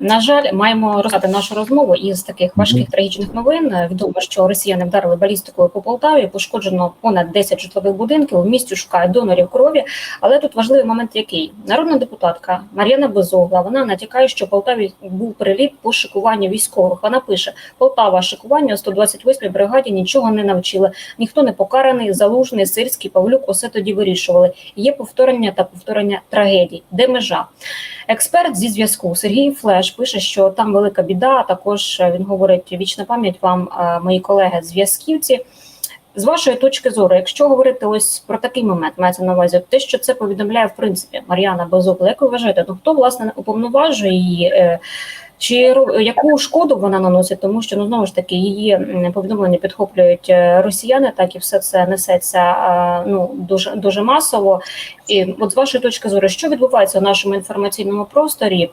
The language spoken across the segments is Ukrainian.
На жаль, маємо розпочати нашу розмову із таких важких трагічних новин. Відомо, що росіяни вдарили балістикою по Полтаві. Пошкоджено понад 10 житлових будинків. В місті шукають донорів крові. Але тут важливий момент, який народна депутатка Мар'яна Безогла. Вона натякає, що в Полтаві був приліт по шикуванню військових. Вона пише: Полтава шикування 128-й бригаді нічого не навчили. Ніхто не покараний. Залужний, сирський, Павлюк. Усе тоді вирішували. Є повторення та повторення трагедій. Де межа? Експерт зі зв'язку Сергій Флеш пише, що там велика біда. Також е, він говорить вічна пам'ять вам, е, мої колеги, зв'язківці. З вашої точки зору, якщо говорити ось про такий момент, мається на увазі, те, що це повідомляє в принципі Мар'яна Безокла, як ви вважаєте, ну хто власне уповноважує її? е, Чи яку шкоду вона наносить, тому що ну знову ж таки її повідомлення підхоплюють росіяни, так і все це несеться ну дуже дуже масово. І от з вашої точки зору, що відбувається в нашому інформаційному просторі?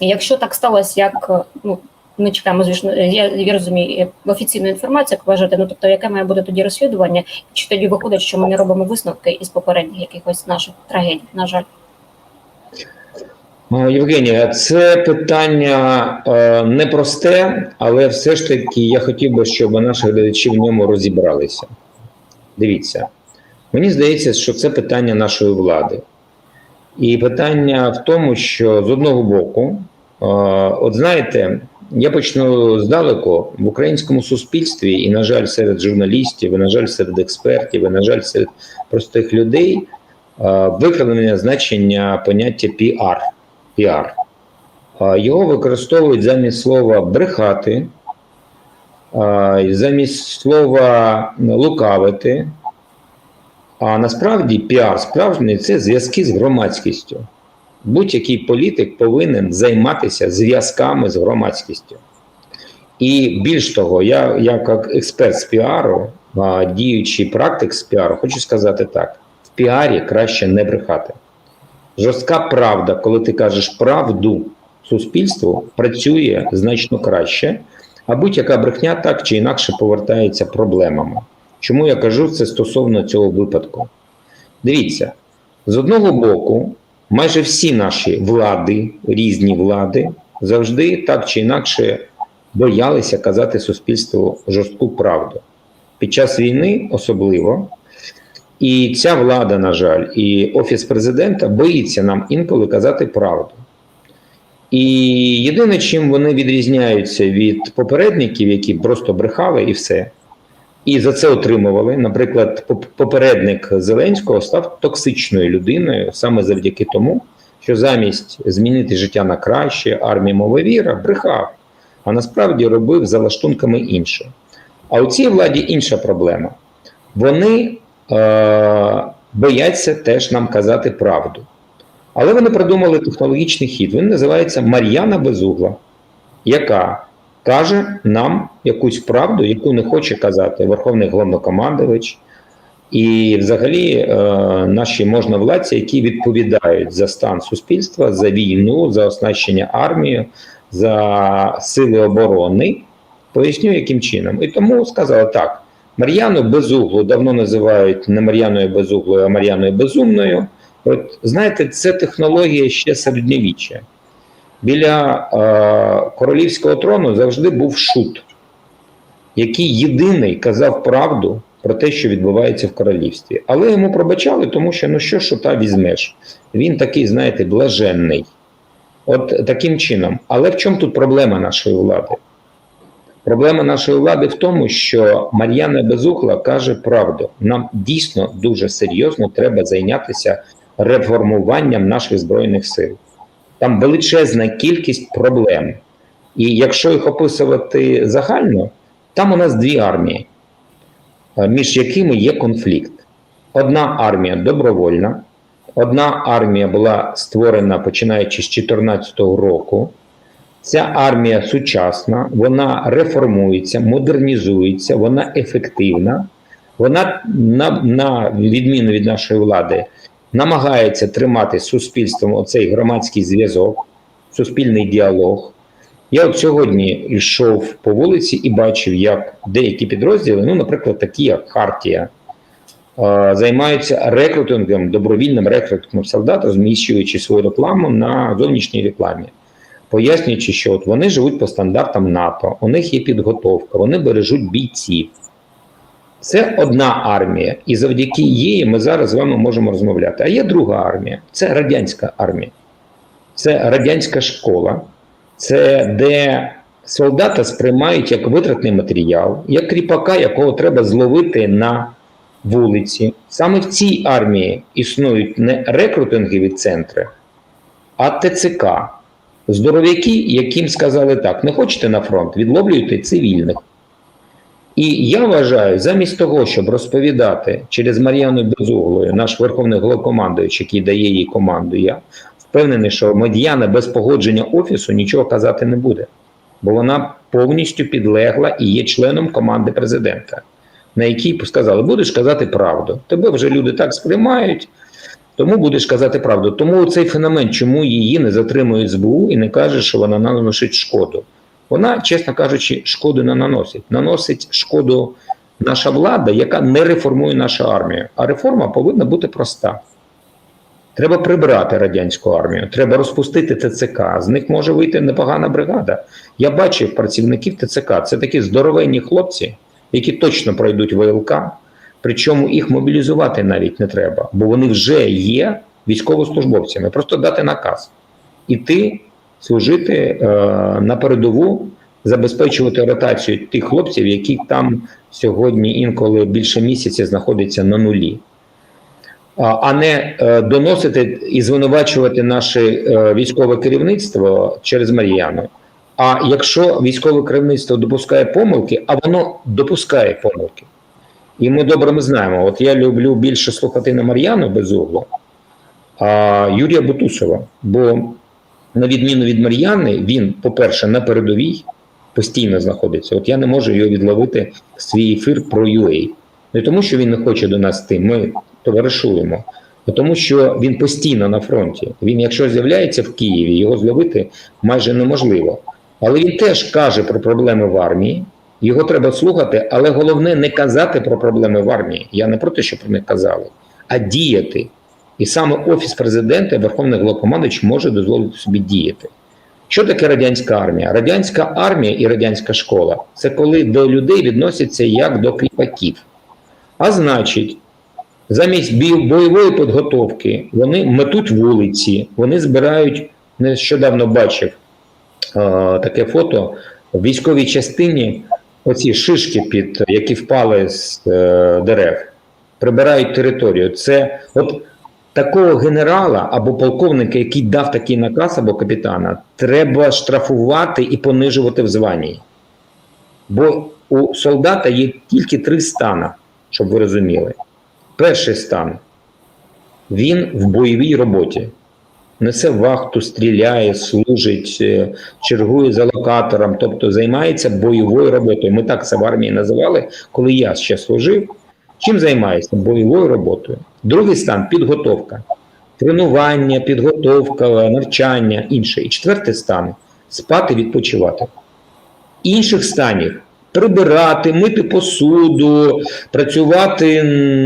Якщо так сталося, як е, ну ми чекаємо, звісно, я, я розумію е, офіційну інформацію, як вважаєте, ну тобто, яке має бути тоді розслідування, чи тоді виходить, що ми не робимо висновки із попередніх якихось наших трагедій, на жаль. Е, Євгенія, це питання е, непросте, але все ж таки я хотів би, щоб наші глядачі в ньому розібралися. Дивіться, мені здається, що це питання нашої влади. І питання в тому, що з одного боку, от знаєте, я почну здалеку в українському суспільстві, і, на жаль, серед журналістів, і, на жаль, серед експертів, і, на жаль, серед простих людей викривлене значення поняття піар піар. Його використовують замість слова брехати, замість слова лукавити. А насправді піар справжній це зв'язки з громадськістю. Будь-який політик повинен займатися зв'язками з громадськістю. І більш того, я як експерт з піару, діючий практик з піару, хочу сказати так: в піарі краще не брехати. Жорстка правда, коли ти кажеш правду суспільству, працює значно краще, а будь-яка брехня так чи інакше повертається проблемами. Чому я кажу це стосовно цього випадку? Дивіться, з одного боку, майже всі наші влади, різні влади, завжди так чи інакше боялися казати суспільству жорстку правду. Під час війни особливо. І ця влада, на жаль, і офіс президента боїться нам інколи казати правду. І єдине, чим вони відрізняються від попередників, які просто брехали і все, і за це отримували. Наприклад, попередник Зеленського став токсичною людиною саме завдяки тому, що замість змінити життя на краще, армія мововіра брехав, а насправді робив за лаштунками інше. А у цій владі інша проблема. Вони е, бояться теж нам казати правду. Але вони придумали технологічний хід. Він називається Мар'яна Безугла, яка каже нам якусь правду, яку не хоче казати Верховний головнокомандувач, і взагалі е, наші можновладці, які відповідають за стан суспільства, за війну, за оснащення армії, за сили оборони. Поясню, яким чином. І тому сказала так. Мар'яну Безуглу давно називають не Мар'яною Безуглою, а Мар'яною Безумною. От знаєте, це технологія ще середньовіччя. Біля е, королівського трону завжди був шут, який єдиний казав правду про те, що відбувається в королівстві. Але йому пробачали, тому що ну що шута візьмеш? Він такий, знаєте, блаженний. От таким чином. Але в чому тут проблема нашої влади? Проблема нашої влади в тому, що Мар'яна Безухла каже правду. Нам дійсно дуже серйозно треба зайнятися реформуванням наших збройних сил. Там величезна кількість проблем. І якщо їх описувати загально, там у нас дві армії, е, між якими є конфлікт. Одна армія добровольна, одна армія була створена починаючи з 2014 року. Ця армія сучасна, вона реформується, модернізується, вона ефективна. Вона, на, на відміну від нашої влади, намагається тримати з суспільством оцей громадський зв'язок, суспільний діалог. Я от сьогодні йшов по вулиці і бачив, як деякі підрозділи, ну, наприклад, такі як Хартія, займаються рекрутингом, добровільним рекрутингом солдат, розміщуючи свою рекламу на зовнішній рекламі. пояснюючи, що от вони живуть по стандартам НАТО, у них є підготовка, вони бережуть бійців. Це одна армія, і завдяки їй ми зараз з вами можемо розмовляти. А є друга армія це радянська армія, це радянська школа, це де солдата сприймають як витратний матеріал, як кріпака, якого треба зловити на вулиці. Саме в цій армії існують не рекрутингові центри, а ТЦК. Здоров'яки, яким сказали так: не хочете на фронт, відловлюйте цивільних. І я вважаю, замість того, щоб розповідати через Мар'яну Безуглою, наш верховний головкомандуючий, який дає їй команду, я впевнений, що Мед'яна без погодження офісу нічого казати не буде, бо вона повністю підлегла і є членом команди президента, на якій сказали, будеш казати правду. Тебе вже люди так сприймають, тому будеш казати правду. Тому цей феномен, чому її не затримують СБУ і не каже, що вона наносить шкоду. Вона, чесно кажучи, шкоду не наносить. Наносить шкоду наша влада, яка не реформує нашу армію. А реформа повинна бути проста. Треба прибрати радянську армію, треба розпустити ТЦК. З них може вийти непогана бригада. Я бачив працівників ТЦК. Це такі здоровенні хлопці, які точно пройдуть ВЛК. Причому їх мобілізувати навіть не треба, бо вони вже є військовослужбовцями. Просто дати наказ іти служити е, на передову, забезпечувати ротацію тих хлопців, які там сьогодні інколи більше місяця знаходяться на нулі. А, не е, доносити і звинувачувати наше е, військове керівництво через Мар'яну. А якщо військове керівництво допускає помилки, а воно допускає помилки. І ми добре ми знаємо, от я люблю більше слухати не Мар'яну Безуглу, а Юрія Бутусова. Бо, на відміну від Мар'яни, він, по-перше, на передовій постійно знаходиться. От я не можу його відловити в свій ефір про UA. Не тому, що він не хоче до нас йти, ми товаришуємо, а тому, що він постійно на фронті. Він, якщо з'являється в Києві, його зловити майже неможливо. Але він теж каже про проблеми в армії. Його треба слухати, але головне не казати про проблеми в армії. Я не про те, що про них казали, а діяти. І саме Офіс президента, Верховний Головкомандуючий може дозволити собі діяти. Що таке радянська армія? Радянська армія і радянська школа це коли до людей відносяться як до кріпаків. А значить, замість бойової підготовки вони метуть вулиці, вони збирають, нещодавно бачив е, таке фото в військовій частині оці шишки, під, які впали з е, дерев, прибирають територію. Це от такого генерала або полковника, який дав такий наказ, або капітана, треба штрафувати і понижувати в званні. Бо у солдата є тільки три стани, щоб ви розуміли. Перший стан він в бойовій роботі. Несе вахту, стріляє, служить, е, чергує за локатором, тобто займається бойовою роботою. Ми так це в армії називали, коли я ще служив. Чим займається? Бойовою роботою. Другий стан підготовка. Тренування, підготовка, навчання, інше. І четвертий стан спати, відпочивати. Інших станів прибирати, мити посуду, працювати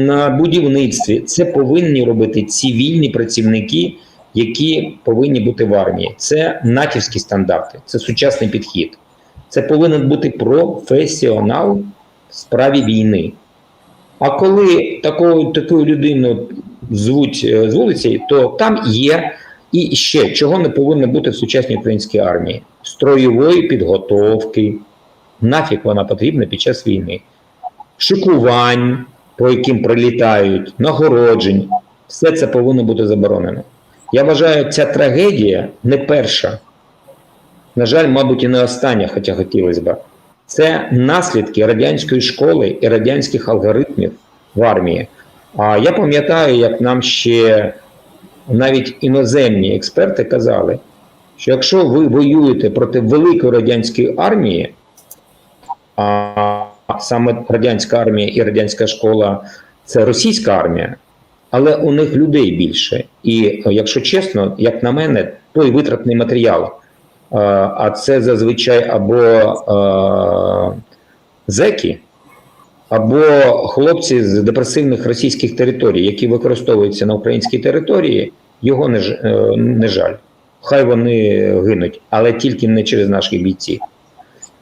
на будівництві. Це повинні робити цивільні працівники, які повинні бути в армії. Це натівські стандарти, це сучасний підхід. Це повинен бути професіонал в справі війни. А коли такою, таку людину звуть е, з вулиці, то там є і ще чого не повинно бути в сучасній українській армії: строєвої підготовки. Нафіг вона потрібна під час війни, шикувань, по яким прилітають, нагороджень. Все це повинно бути заборонено. Я вважаю, ця трагедія не перша. На жаль, мабуть, і не остання, хоча хотілося б. Це наслідки радянської школи і радянських алгоритмів в армії. А я пам'ятаю, як нам ще навіть іноземні експерти казали, що якщо ви воюєте проти великої радянської армії, а саме радянська армія і радянська школа це російська армія, але у них людей більше. І якщо чесно, як на мене, той витратний матеріал, а це зазвичай або зеки, або хлопці з депресивних російських територій, які використовуються на українській території, його не, е, не жаль. хай вони гинуть, але тільки не через наших бійців.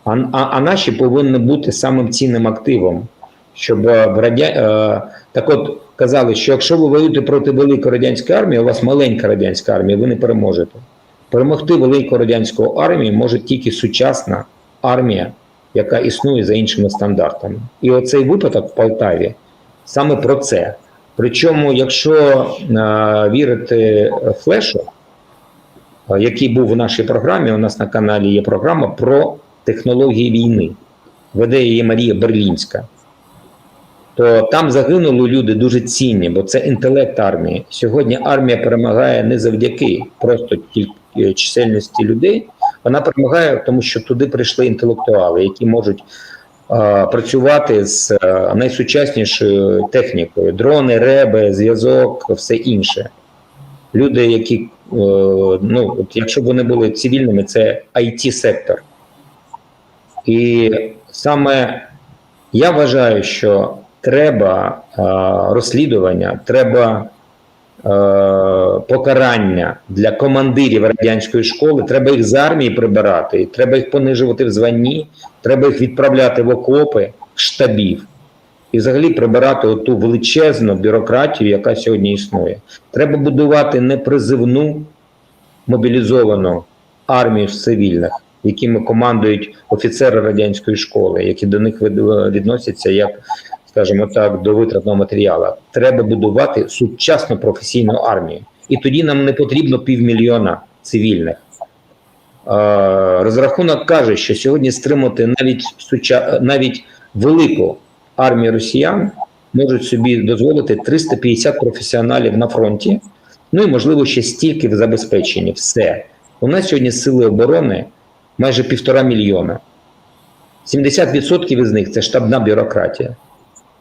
А, а, а наші повинні бути самим цінним активом, щоб е, в радя... е, так от казали, що якщо ви воюєте проти великої радянської армії, у вас маленька радянська армія, ви не переможете. Перемогти велику радянську армію може тільки сучасна армія, яка існує за іншими стандартами. І оцей випадок в Полтаві саме про це. Причому, якщо е, вірити флешу, е, який був у нашій програмі, у нас на каналі є програма про технології війни. Веде її Марія Берлінська. То там загинули люди дуже цінні, бо це інтелект армії. Сьогодні армія перемагає не завдяки просто тільки чисельності людей. Вона перемагає, тому що туди прийшли інтелектуали, які можуть е, працювати з е, найсучаснішою технікою: дрони, реби, зв'язок, все інше. Люди, які, е, ну, от якщо б вони були цивільними, це it сектор І саме я вважаю, що треба е, розслідування, треба е, покарання для командирів радянської школи. Треба їх з армії прибирати, треба їх понижувати в званні, треба їх відправляти в окопи штабів. І взагалі прибирати ту величезну бюрократію, яка сьогодні існує. Треба будувати не призивну мобілізовану армію цивільних, якими командують офіцери радянської школи, які до них від- відносяться як, скажімо так, до витратного матеріалу. Треба будувати сучасну професійну армію. І тоді нам не потрібно півмільйона цивільних. Е, Розрахунок каже, що сьогодні стримати навіть суча... навіть велику армію росіян можуть собі дозволити 350 професіоналів на фронті, ну і можливо ще стільки в забезпеченні. Все. У нас сьогодні сили оборони майже півтора мільйона. 70% із них це штабна бюрократія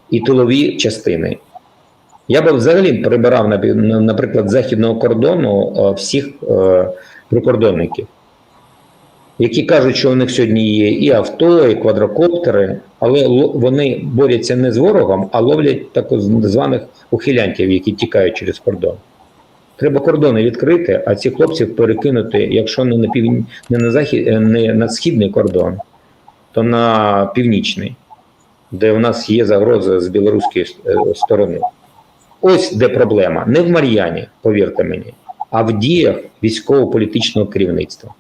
і тилові частини. Я би взагалі прибирав, наприклад, західного кордону е, всіх е, прикордонників, які кажуть, що у них сьогодні є і авто, і квадрокоптери, але вони борються не з ворогом, а ловлять так званих ухилянтів, які тікають через кордон. Треба кордони відкрити, а цих хлопців перекинути, якщо не на півні, не на захід, е, не на східний кордон, то на північний, де у нас є загроза з білоруської сторони. Ось де проблема. Не в Мар'яні, повірте мені, а в діях військово-політичного керівництва.